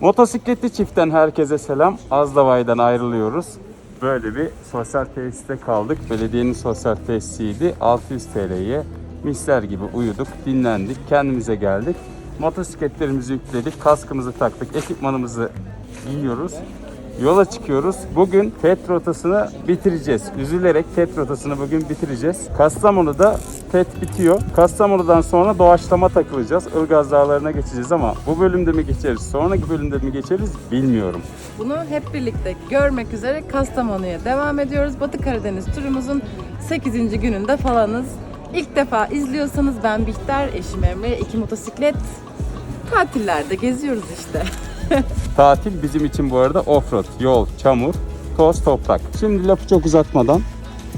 Motosikletli çiftten herkese selam. Azdavay'dan ayrılıyoruz. Böyle bir sosyal tesiste kaldık. Belediyenin sosyal tesisiydi. 600 TL'ye misler gibi uyuduk, dinlendik, kendimize geldik. Motosikletlerimizi yükledik, kaskımızı taktık, ekipmanımızı giyiyoruz. Yola çıkıyoruz. Bugün TET rotasını bitireceğiz. Üzülerek TET rotasını bugün bitireceğiz. Kastamonu'da TET bitiyor. Kastamonu'dan sonra doğaçlama takılacağız. Ilgaz Dağları'na geçeceğiz ama bu bölümde mi geçeriz, sonraki bölümde mi geçeriz bilmiyorum. Bunu hep birlikte görmek üzere Kastamonu'ya devam ediyoruz. Batı Karadeniz turumuzun 8. gününde falanız. İlk defa izliyorsanız ben Bihter, eşim Emre, iki motosiklet tatillerde geziyoruz işte. Tatil bizim için bu arada offroad, yol, çamur, toz, toprak. Şimdi lafı çok uzatmadan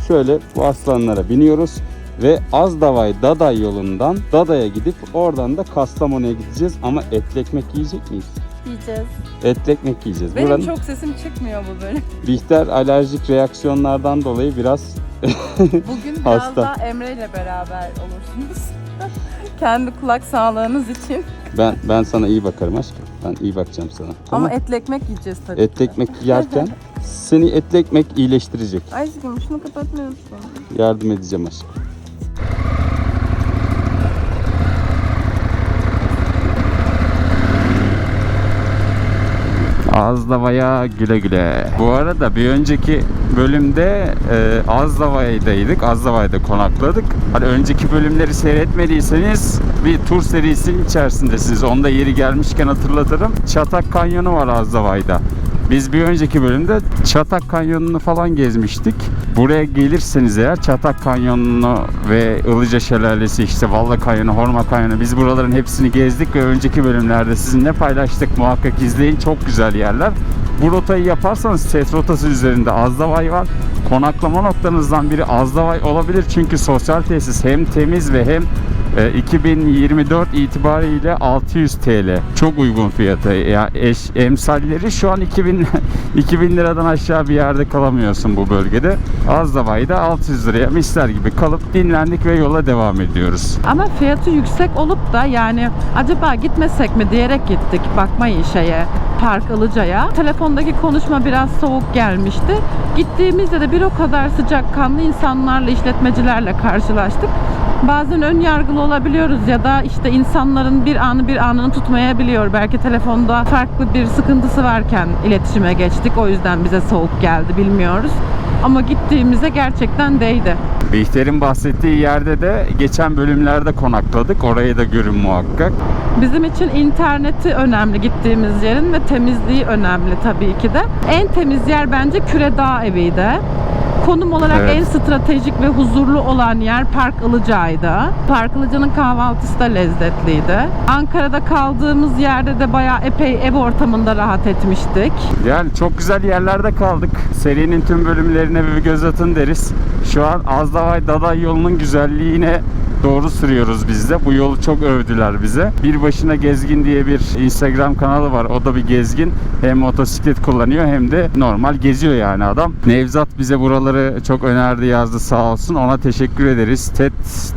şöyle bu aslanlara biniyoruz ve Azdavay Daday yolundan Dada'ya gidip oradan da Kastamonu'ya gideceğiz ama etli ekmek yiyecek miyiz? Yiyeceğiz. Etli ekmek yiyeceğiz. Benim Buranın çok sesim çıkmıyor bu bölüm. Bihter alerjik reaksiyonlardan dolayı biraz Bugün biraz Hasta. daha Emre ile beraber olursunuz. Kendi kulak sağlığınız için. Ben ben sana iyi bakarım aşkım. Ben iyi bakacağım sana. Tamam. Ama etli ekmek yiyeceğiz tabii. etli ekmek yerken seni etli ekmek iyileştirecek. Aşkım şunu kapatmıyorsun. Yardım edeceğim aşkım. Azdava'ya güle güle. Bu arada bir önceki bölümde e, Azdava'daydık. Azdava'da konakladık. Hani önceki bölümleri seyretmediyseniz bir tur serisinin içerisindesiniz. Onda yeri gelmişken hatırlatırım. Çatak Kanyonu var Azdava'da. Biz bir önceki bölümde Çatak Kanyonu'nu falan gezmiştik. Buraya gelirseniz eğer Çatak Kanyonu'nu ve Ilıca Şelalesi işte Valla Kanyonu, Horma Kanyonu biz buraların hepsini gezdik ve önceki bölümlerde sizinle paylaştık. Muhakkak izleyin. Çok güzel yerler. Bu rotayı yaparsanız set rotası üzerinde Azdavay var. Konaklama noktanızdan biri Azdavay olabilir çünkü sosyal tesis hem temiz ve hem 2024 itibariyle 600 TL. Çok uygun fiyatı. Ya eş, emsalleri şu an 2000 2000 liradan aşağı bir yerde kalamıyorsun bu bölgede. Azdavay'da 600 liraya misler gibi kalıp dinlendik ve yola devam ediyoruz. Ama fiyatı yüksek olup da yani acaba gitmesek mi diyerek gittik bakmayın şeye Park Ilıca'ya. Telefondaki konuşma biraz soğuk gelmişti. Gittiğimizde de bir o kadar sıcakkanlı insanlarla, işletmecilerle karşılaştık. Bazen ön yargılı olabiliyoruz ya da işte insanların bir anı bir anını tutmayabiliyor. Belki telefonda farklı bir sıkıntısı varken iletişime geçtik. O yüzden bize soğuk geldi bilmiyoruz. Ama gittiğimize gerçekten değdi. Bihter'in bahsettiği yerde de geçen bölümlerde konakladık. Orayı da görün muhakkak. Bizim için interneti önemli gittiğimiz yerin ve temizliği önemli tabii ki de. En temiz yer bence Küredağ eviydi. Konum olarak Evet. en stratejik ve huzurlu olan yer Park Ilıca'ydı. Park Ilıca'nın kahvaltısı da lezzetliydi. Ankara'da kaldığımız yerde de bayağı epey ev ortamında rahat etmiştik. Yani çok güzel yerlerde kaldık. Serinin tüm bölümlerine bir göz atın deriz. Şu an Azdavay Daday yolunun güzelliğine doğru sürüyoruz biz de. Bu yolu çok övdüler bize. Bir başına gezgin diye bir Instagram kanalı var. O da bir gezgin. Hem motosiklet kullanıyor hem de normal geziyor yani adam. Nevzat bize buraları çok önerdi yazdı sağ olsun. Ona teşekkür ederiz. TED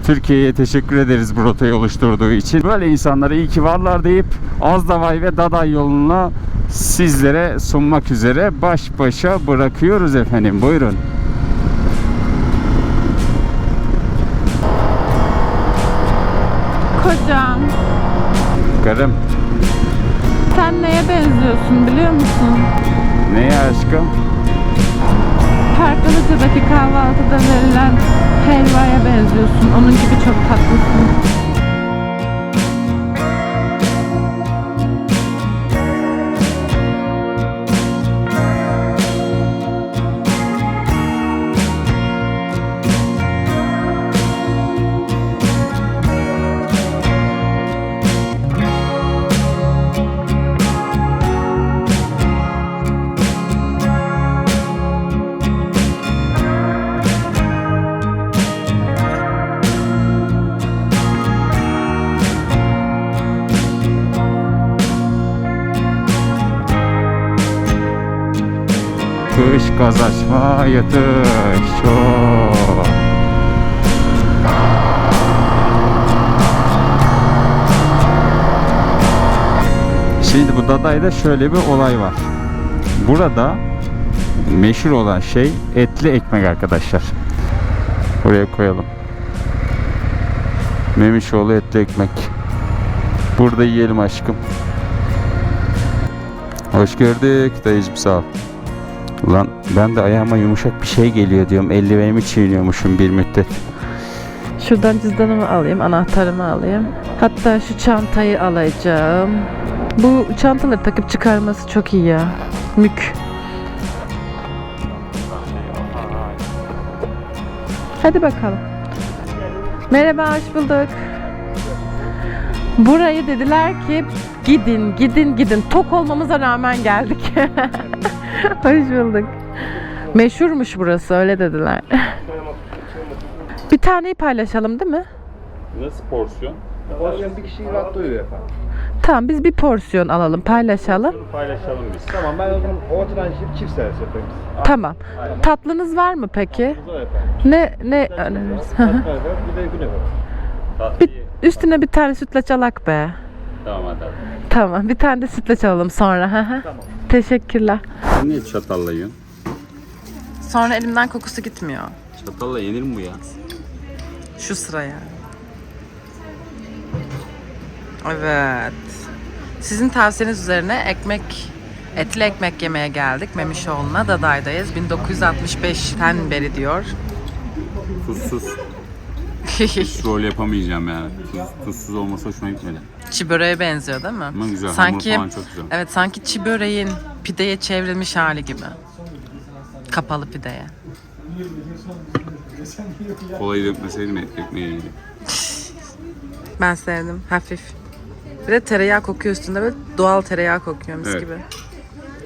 Türkiye'ye teşekkür ederiz bu rotayı oluşturduğu için. Böyle insanlara iyi ki varlar deyip Azdavay ve Daday yoluna sizlere sunmak üzere baş başa bırakıyoruz efendim. Buyurun. Kocam, Karım. sen neye benziyorsun biliyor musun? Neye aşkım? Park Ilıca'daki kahvaltıda verilen helvaya benziyorsun. Onun gibi çok tatlısın. Gaz açma çok. Şimdi bu Daday'da şöyle bir olay var. Burada meşhur olan şey etli ekmek arkadaşlar. Buraya koyalım. Memişoğlu etli ekmek. Burada yiyelim aşkım. Hoş gördük dayıcım sağ ol. Ulan ben de ayağıma yumuşak bir şey geliyor diyorum. Eldivenimi çiğniyormuşum bir müddet. Şuradan cüzdanımı alayım, anahtarımı alayım. Hatta şu çantayı alacağım. Bu çantaları takıp çıkarması çok iyi ya. Mük. Hadi bakalım. Merhaba, hoş bulduk. Burayı dediler ki gidin, gidin, gidin. Tok olmamıza rağmen geldik. hoş bulduk. Meşhurmuş burası, öyle dediler. Bir taneyi paylaşalım değil mi? Nasıl porsiyon? Porsiyon bir kişiyi rahat doyuyor efendim. Tamam biz bir porsiyon alalım paylaşalım. Paylaşalım biz. Tamam ben o zaman ortadan çift, çift servis yapayım. Tamam. Tatlınız var mı peki? Efendim. Ne ne öneririz? Bir de gün efendim. bir, üstüne bir tane sütlaç alak be. Tamam hadi. Tamam bir tane de sütlaç alalım sonra. Hı hı. Teşekkürler. Sen niye çatalla yiyorsun? Sonra elimden kokusu gitmiyor. Çatalla yenir mi bu ya? Şu sıraya. Evet. Sizin tavsiyeniz üzerine ekmek, etli ekmek yemeye geldik Memişoğlu'na. Daday'dayız. 1965'ten beri diyor. Tuzsuz. Hiç rol yapamayacağım yani. Tuz, tuzsuz olmasa hoşuma gitmedi. Çi böreğe benziyor değil mi? Ama güzel, Sanki, hamur falan çok güzel. Evet sanki çi böreğin pideye çevrilmiş hali gibi. Kapalı pideye. Kolayı dökmeseydim et ekmeği iyiydi. Ben sevdim. Hafif. Bir de tereyağı kokuyor üstünde böyle doğal tereyağı kokuyor mis Evet. gibi.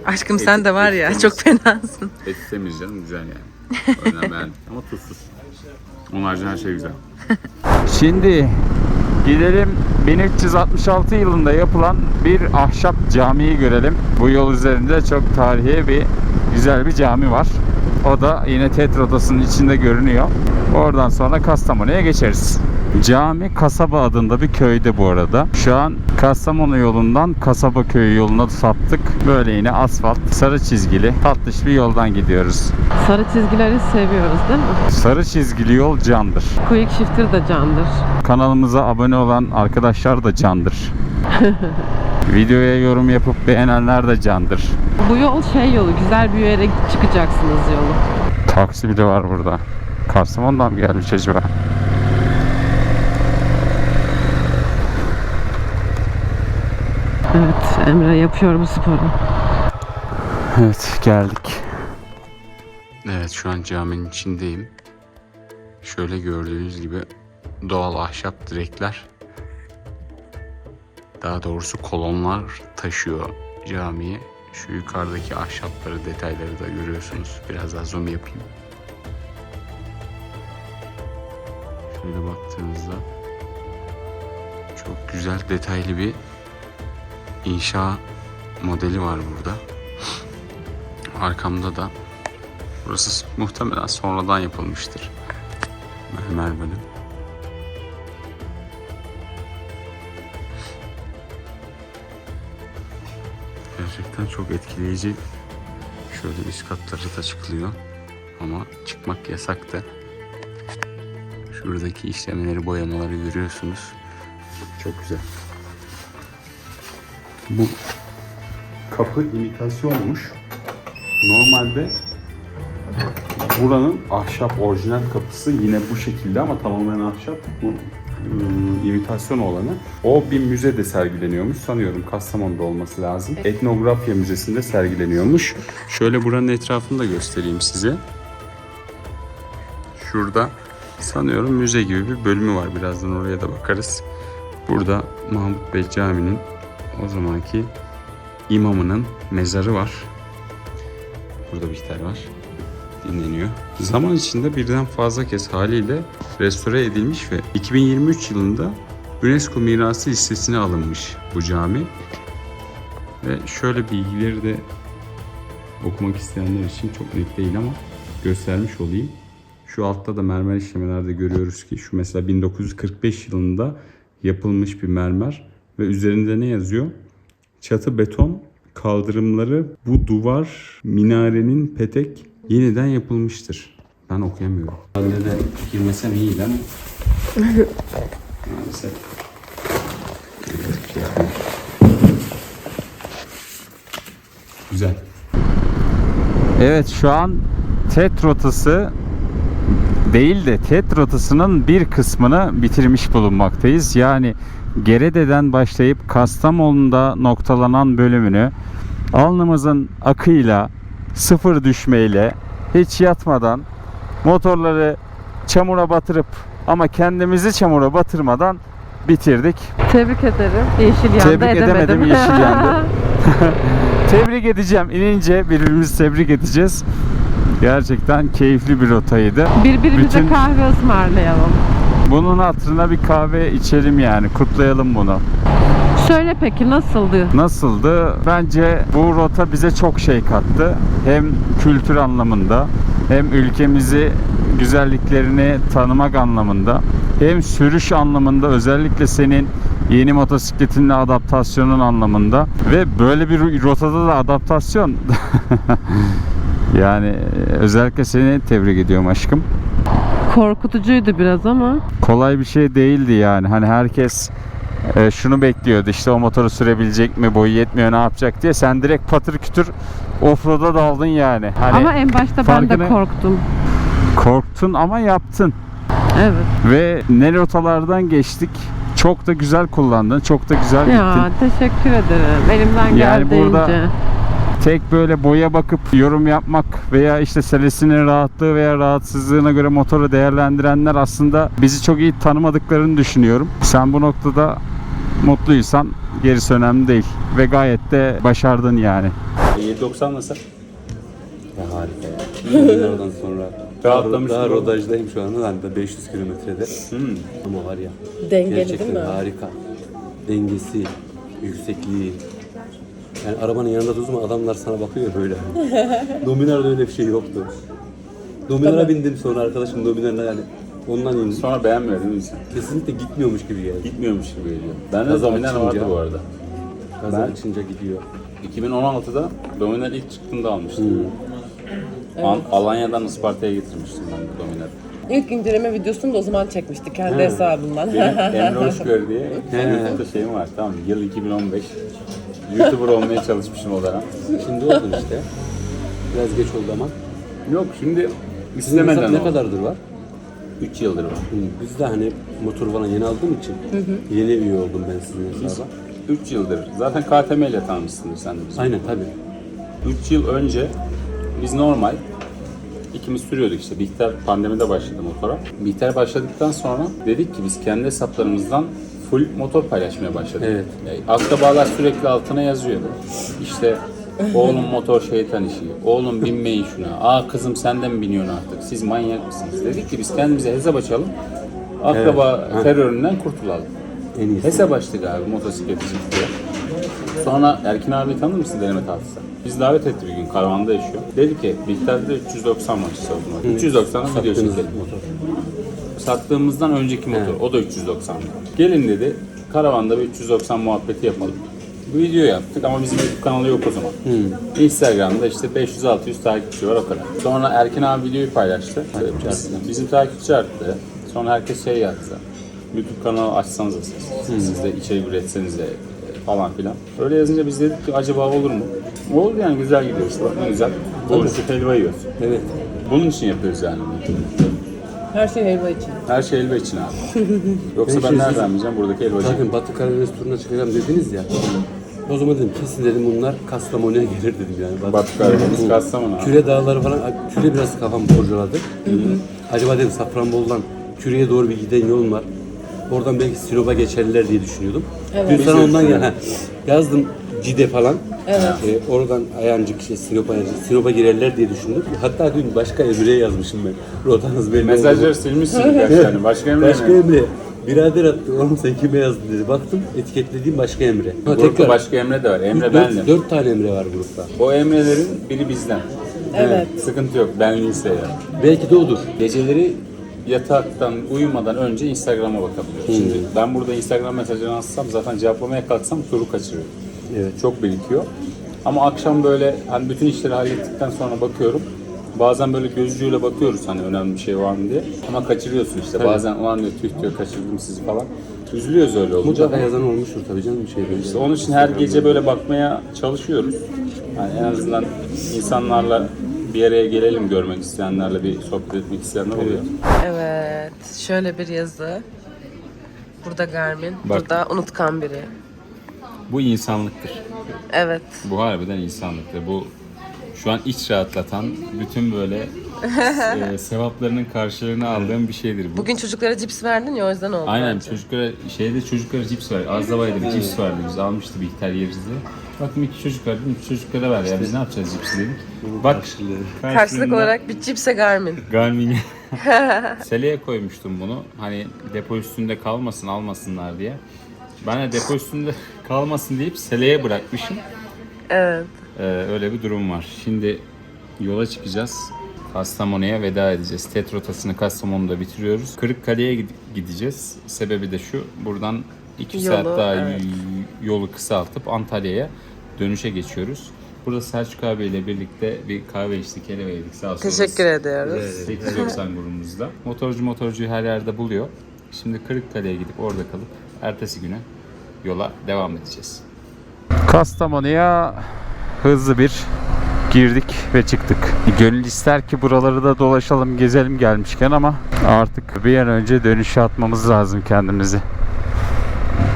Aşkım sen de var ya çok fenasın. Et temiz canım güzel yani. O yüzden beğendim. Ama tuzsuz. Onun haricinde her şey güzel. Şimdi gidelim 1366 yılında yapılan bir ahşap camiyi görelim. Bu yol üzerinde çok tarihi bir güzel bir cami var. O da yine Tetra Odası'nın içinde görünüyor. Oradan sonra Kastamonu'ya geçeriz. Cami Kasaba adında bir köyde bu arada. Şu an Kastamonu yolundan Kasaba köyü yoluna saptık. Böyle yine asfalt, sarı çizgili, tatlış bir yoldan gidiyoruz. Sarı çizgileri seviyoruz değil mi? Sarı çizgili yol candır. Quick Shifter da candır. Kanalımıza abone olan arkadaşlar da candır. Videoya yorum yapıp beğenenler de candır. Bu yol şey yolu güzel bir yere çıkacaksınız yolu. Taksi bile var burada. Kastamonu'dan mı gelmiş acaba? Evet Emre yapıyor bu sporu. Evet geldik. Evet şu an caminin içindeyim. Şöyle gördüğünüz gibi doğal ahşap direkler. Daha doğrusu kolonlar taşıyor camiyi. Şu yukarıdaki ahşapları, detayları da görüyorsunuz. Biraz daha zoom yapayım. Şöyle baktığınızda çok güzel detaylı bir inşa modeli var burada. Arkamda da burası muhtemelen sonradan yapılmıştır. Mermer bölüm. Gerçekten çok etkileyici. Şöyle üst katları da çıkılıyor. Ama çıkmak yasak da. Şuradaki işlemeleri, boyamaları görüyorsunuz. Çok güzel. Bu kapı imitasyonmuş. Normalde buranın ahşap orijinal kapısı yine bu şekilde ama tamamen ahşap. Bu ıı, imitasyon olanı. O bir müzede sergileniyormuş. Sanıyorum Kastamonu'da olması lazım. Etnografya Müzesi'nde sergileniyormuş. Şöyle buranın etrafını da göstereyim size. Şurada sanıyorum müze gibi bir bölümü var. Birazdan oraya da bakarız. Burada Mahmut Bey Camii'nin o zamanki imamının mezarı var. Burada bir gitar var. Dinleniyor. Zaman içinde birden fazla kez haliyle restore edilmiş ve 2023 yılında UNESCO mirası listesine alınmış bu cami. Ve şöyle bilgileri de okumak isteyenler için çok net değil ama göstermiş olayım. Şu altta da mermer işlemelerde görüyoruz ki şu mesela 1945 yılında yapılmış bir mermer ve üzerinde ne yazıyor? Çatı beton, kaldırımları bu duvar, minarenin petek yeniden yapılmıştır. Ben okuyamıyorum. Halde de girmesem iyiydi ama. Maalesef. Güzel. Evet şu an TET rotası değil de TET rotasının bir kısmını bitirmiş bulunmaktayız. Yani Gerede'den başlayıp Kastamonu'da noktalanan bölümünü alnımızın akıyla, sıfır düşmeyle, hiç yatmadan motorları çamura batırıp ama kendimizi çamura batırmadan bitirdik. Tebrik ederim. Yeşil yanda Tebrik edemedim. edemedim, yeşil yandı. Tebrik edeceğim. İnince birbirimizi tebrik edeceğiz. Gerçekten keyifli bir rotaydı. Birbirimize Bütün- kahve ısmarlayalım. Bunun hatırına bir kahve içelim yani. Kutlayalım bunu. Söyle peki nasıldı? Nasıldı? Bence bu rota bize çok şey kattı. Hem kültür anlamında hem ülkemizi güzelliklerini tanımak anlamında hem sürüş anlamında özellikle senin yeni motosikletinle adaptasyonun anlamında ve böyle bir rotada da adaptasyon yani özellikle seni tebrik ediyorum aşkım. Korkutucuydu biraz ama. kolay bir şey değildi yani. Hani herkes e, şunu bekliyordu işte o motoru sürebilecek mi, boyu yetmiyor ne yapacak diye. Sen direkt patır kütür offroad'a daldın yani. Hani ama en başta ben de farkını- korktum. korktun ama yaptın. Evet. Ve ne rotalardan geçtik. Çok da güzel kullandın. Çok da güzel Ya gittin. teşekkür ederim. Elimden Yani burada- geldiğince. Tek böyle boya bakıp yorum yapmak veya işte selesinin rahatlığı veya rahatsızlığına göre motoru değerlendirenler aslında bizi çok iyi tanımadıklarını düşünüyorum. Sen bu noktada mutluysan gerisi önemli değil. Ve gayet de başardın yani. 790 nasıl? Ya harika ya. Yıllardan sonra Rahatlamış daha oldu. rodajdayım şu anda. Hani da 500 kilometrede. Hmm. Ama var ya Dengeli gerçekten değil mi? harika. Dengesi, yüksekliği. Yani arabanın yanında durma adamlar sana bakıyor böyle. Dominar'da öyle bir şey yoktu. Dominar'a bindim sonra arkadaşım Dominar'la yani ondan indim. Sonra beğenmiyor değil mi insan? Kesinlikle gitmiyormuş gibi geldi. Gitmiyormuş gibi geliyor. Bende Gaza Dominar vardı açınca- bu arada. Gaza Ben- açınca gidiyor. 2016'da Dominar ilk çıktığında almıştım. An- Alanya'dan Isparta'ya getirmiştim ben de Dominar. İlk inceleme videosunu da o zaman çekmiştik kendi hesabından. Benim Emre Hoşgör diye YouTube'da şeyim var tamam mı? Yıl 2015. YouTuber olmaya çalışmışım o dönem. Şimdi oldun işte. Biraz geç oldu ama. Yok şimdi Sizin istemeden hesap ne oldu. kadardır var? 3 yıldır var. Hı, Biz de hani motor falan yeni aldığım için yeni üye oldum ben sizin hesaba. 3 yıldır. Zaten KTM ile tanımışsındır sen de bizi. Aynen tabii. 3 yıl önce biz normal ikimiz sürüyorduk işte. Bihter pandemide başladı motora. Bihter başladıktan sonra dedik ki biz kendi hesaplarımızdan full motor paylaşmaya başladık. Evet. Akrabalar sürekli altına yazıyordu. İşte oğlum motor şeytan işi, oğlum binmeyin şuna, aa kızım sen de mi biniyorsun artık, siz manyak mısınız? Dedik ki biz kendimize hesap açalım, akraba teröründen kurtulalım. En iyisi. Hesap açtık abi motosiklet diye. Sonra Erkin abi tanır mısın deneme tahtası? Biz davet etti bir gün karavanda yaşıyor. Dedi ki Bihter'de 390 var zaman. 390'ın video çekelim. motor. Sattığımızdan önceki motor. O da 390. Gelin dedi karavanda bir 390 muhabbeti yapalım. Bu video yaptık ama bizim YouTube kanalı yok o zaman. Instagram'da işte 500-600 takipçi var o kadar. Sonra Erkin abi videoyu paylaştı. Biz- bizim takipçi arttı. Sonra herkes şey yazdı. YouTube kanalı açsanıza siz. Siz de içerik üretseniz de e, falan filan. Öyle yazınca biz dedik ki acaba olur mu? Oldu yani güzel gidiyor işte. Bak ne güzel. Konuşup helva yiyoruz. Evet. Bunun için yapıyoruz yani. Her şey helva için. Her şey helva için abi. Yoksa Ben nereden bileceğim buradaki helvacı? Zaten Batı Karadeniz turuna çıkacağım dediniz ya. O zaman dedim kesin dedim bunlar Kastamonu'ya gelir dedim yani. Batı Karadeniz. Kastamonu abi. Küre dağları falan, küre biraz kafamı kurcaladı. Acaba dedim Safranbolu'dan Küre'ye doğru bir giden yol var. Oradan belki Sinop'a geçerler diye düşünüyordum. Dün sana ondan ya yazdım Cide falan. Evet. Ee, oradan Ayancık, şey, Sinop'a, Sinop'a girerler diye düşündüm. Hatta dün başka Emre'ye yazmışım ben. Rotanız belli. Mesajları silmişsin yani. Başka emre Başka mi? Emre. Birader attı. Oğlum sen kime yazdın dedi. Baktım etiketlediğim başka Emre. Ha, Grupta başka Emre de var. Emre bendim. dört, dört tane Emre var grupta. O Emre'lerin biri bizden. Evet. Sıkıntı yok. Benliyse ya. Belki de odur. Geceleri yataktan uyumadan önce Instagram'a bakabiliyorum. Şimdi ben burada Instagram mesajını alsam zaten cevaplamaya kalksam turu kaçırıyorum. Evet. Çok birikiyor. Ama akşam böyle hani bütün işleri hallettikten sonra bakıyorum. Bazen böyle gözcüyle bakıyoruz hani önemli bir şey var mı diye. Ama kaçırıyorsun işte. Bazen o an diyor tüh diyor kaçırdım sizi falan. Üzülüyoruz öyle olunca. Mutlaka yazan olmuştur tabii canım bir şey böyle. İşte onun için her gece böyle bakmaya çalışıyoruz. Yani en azından insanlarla bir araya gelelim görmek isteyenlerle bir sohbet etmek isteyenler oluyor. Evet. Şöyle bir yazı. Burada Garmin. Bak. Burada unutkan biri. Bu insanlıktır. Evet. Bu harbiden insanlıktır. Bu şu an iç rahatlatan, bütün böyle e, sevaplarının karşılığını aldığım bir şeydir bu. Bugün çocuklara cips verdin ya o yüzden oldu. Aynen bence. çocuklara şeyde çocuklara cips var. Azdavay'da bir cips vardı. Biz almıştı bir ihtar yeriz diye. Baktım iki çocuk var dedim çocuklara ver ya biz ne yapacağız cipsi dedik. Bak Karşılık karşılığında olarak bir cipse Garmin. Garmin'e seleye koymuştum bunu. Hani depo üstünde kalmasın almasınlar diye. Ben de depo üstünde kalmasın deyip seleye bırakmışım. Evet. Ee, öyle bir durum var. Şimdi yola çıkacağız. Kastamonu'ya veda edeceğiz. TET rotasını Kastamonu'da bitiriyoruz. Kırıkkale'ye gid- gideceğiz. Sebebi de şu. Buradan 2 Yolu, saat daha evet. yolu kısaltıp Antalya'ya dönüşe geçiyoruz. Burada Selçuk abiyle birlikte bir kahve içtik, yedik. Sağ olsunuz. Teşekkür ediyoruz. 890 grubumuzda. Motorcu motorcuyu her yerde buluyor. Şimdi Kırıkkale'ye gidip orada kalıp ertesi güne yola devam edeceğiz. Kastamonu'ya hızlı bir girdik ve çıktık. Gönül ister ki buraları da dolaşalım, gezelim gelmişken ama artık bir an önce dönüşe atmamız lazım kendimizi.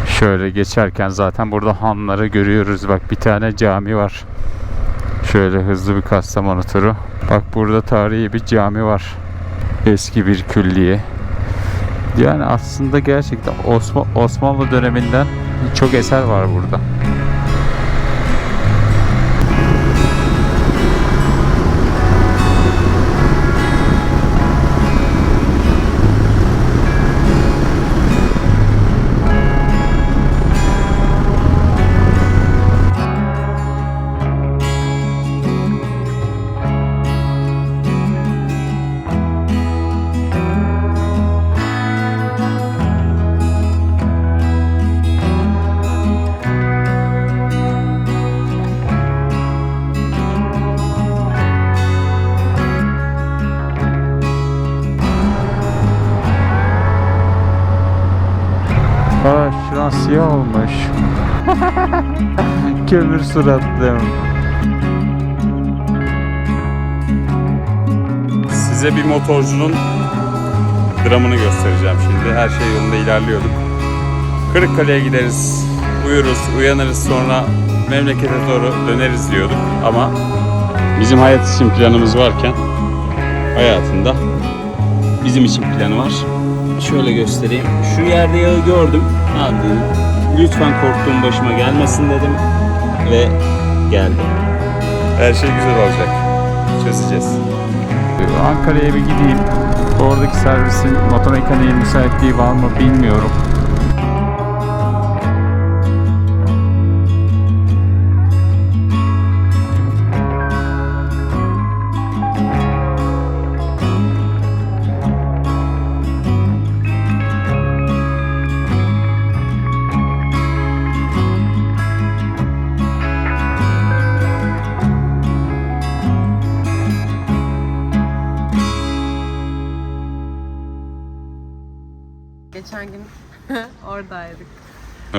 Şöyle geçerken zaten burada hanları görüyoruz. Bak bir tane cami var. Şöyle hızlı bir Kastamonu turu. Bak burada tarihi bir cami var. Eski bir külliye. Yani aslında gerçekten Osma- Osmanlı döneminden çok eser var burada. Kömür suratlım. Size bir motorcunun dramını göstereceğim şimdi. Her şey yolunda ilerliyorduk. Kırıkkale'ye gideriz, uyuruz, uyanırız sonra memlekete doğru döneriz diyorduk. Ama bizim hayat için planımız varken hayatında bizim için planı var. Şöyle göstereyim. Şu yerde yağı gördüm. Ha dedim. Lütfen korktuğum başıma gelmesin dedim. Ve geldi. Her şey güzel olacak. Çözeceğiz. Ankara'ya bir gideyim. Oradaki servisin motomekaniğe müsaitliği var mı bilmiyorum.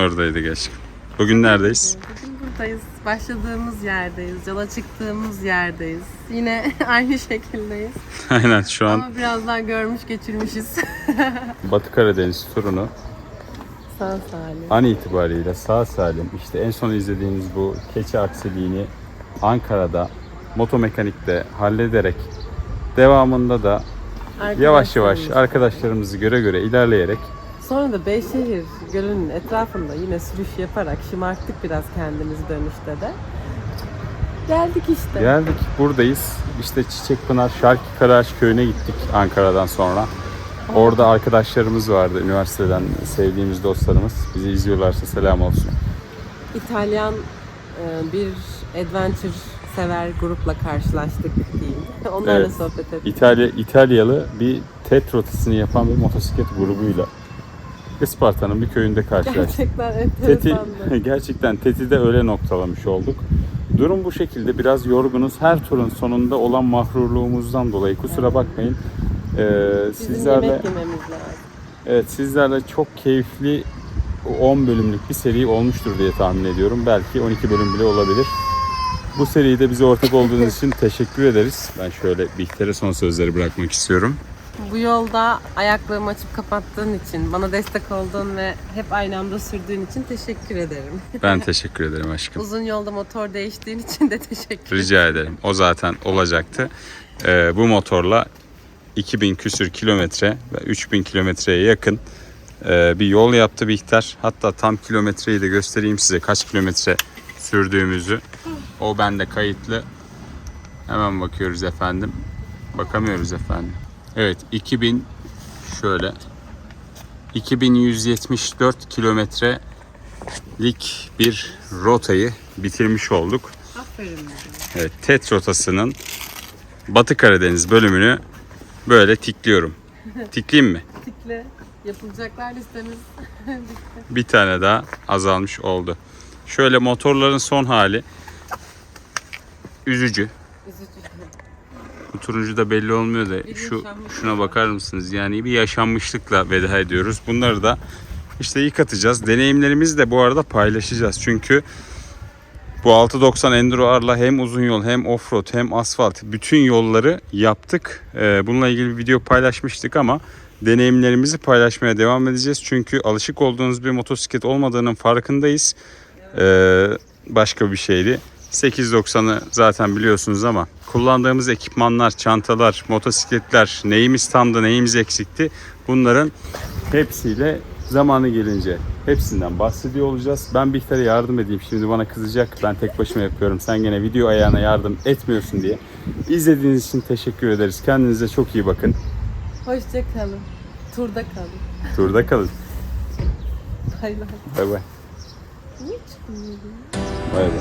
Oradaydı aşkım. Bugün neredeyiz? Bugün buradayız. Başladığımız yerdeyiz. Yola çıktığımız yerdeyiz. Yine aynı şekildeyiz. Aynen şu an Ama birazdan görmüş geçirmişiz. Batı Karadeniz turunu Sağ salim. an itibariyle sağ salim işte en son izlediğimiz bu keçi aksiliğini Ankara'da motomekanikte hallederek devamında da yavaş yavaş Arkadaşlarımız. arkadaşlarımızı göre göre ilerleyerek Sonra da Beyşehir Gölü'nün etrafında yine sürüş yaparak şımarttık biraz kendimizi dönüşte de. Geldik işte. geldik buradayız. İşte Çiçekpınar Şarkı Karaağaç köyüne gittik Ankara'dan sonra. Orada arkadaşlarımız vardı üniversiteden sevdiğimiz dostlarımız. Bizi izliyorlarsa selam olsun. İtalyan e, bir adventure sever grupla karşılaştık diyeyim. Onlarla Evet. sohbet ettik. İtalya İtalyalı bir TET rotasını yapan bir motosiklet grubuyla Isparta'nın bir köyünde karşılaştık. Gerçekten Teti, gerçekten Teti de öyle noktalamış olduk. Durum bu şekilde. Biraz yorgunuz. Her turun sonunda olan mahrurluğumuzdan dolayı kusura bakmayın. Ee, Bizim sizlerle yemek yememiz lazım. evet sizlerle çok keyifli 10 bölümlük bir seri olmuştur diye tahmin ediyorum. Belki 12 bölüm bile olabilir. Bu seride bize ortak olduğunuz için teşekkür ederiz. Ben şöyle Bihter'e son sözleri bırakmak istiyorum. Bu yolda ayaklığımı açıp kapattığın için, bana destek olduğun ve hep aynı anda sürdüğün için teşekkür ederim. Ben teşekkür ederim aşkım. Uzun yolda motor değiştiğin için de teşekkür ederim. Rica ederim. O zaten olacaktı. Ee, bu motorla 2000 küsür kilometre ve 3000 kilometreye yakın e, bir yol yaptı Bihter. Hatta tam kilometreyi de göstereyim size kaç kilometre sürdüğümüzü. O bende kayıtlı. Hemen bakıyoruz efendim. Bakamıyoruz efendim. Evet 2000 şöyle 2174 kilometrelik bir rotayı bitirmiş olduk. Aferin. Evet, TET rotasının Batı Karadeniz bölümünü böyle tikliyorum. Tikleyeyim mi? Tikle. Yapılacaklar listemiz. Bir tane daha azalmış oldu. Şöyle motorların son hali üzücü. Üzücü. Turuncu da belli olmuyor da şu şuna bakar mısınız? Yani bir yaşanmışlıkla veda ediyoruz. Bunları da işte yıkatacağız. Deneyimlerimizi de bu arada paylaşacağız. Çünkü bu 690 Enduro R'la hem uzun yol hem offroad hem asfalt bütün yolları yaptık. Ee, bununla ilgili bir video paylaşmıştık ama deneyimlerimizi paylaşmaya devam edeceğiz. Çünkü alışık olduğunuz bir motosiklet olmadığının farkındayız. Ee, başka bir şeydi. 890'ı zaten biliyorsunuz ama kullandığımız ekipmanlar, çantalar, motosikletler neyimiz tamdı neyimiz eksikti bunların hepsiyle zamanı gelince hepsinden bahsediyor olacağız. Ben Bihter'e yardım edeyim. Şimdi bana kızacak. Ben tek başıma yapıyorum. Sen gene video ayağına yardım etmiyorsun diye. İzlediğiniz için teşekkür ederiz. Kendinize çok iyi bakın. Hoşça kalın. Turda kalın. Turda kalın. Bay bay. Bay bay. Niye çıkmıyor? Vay be.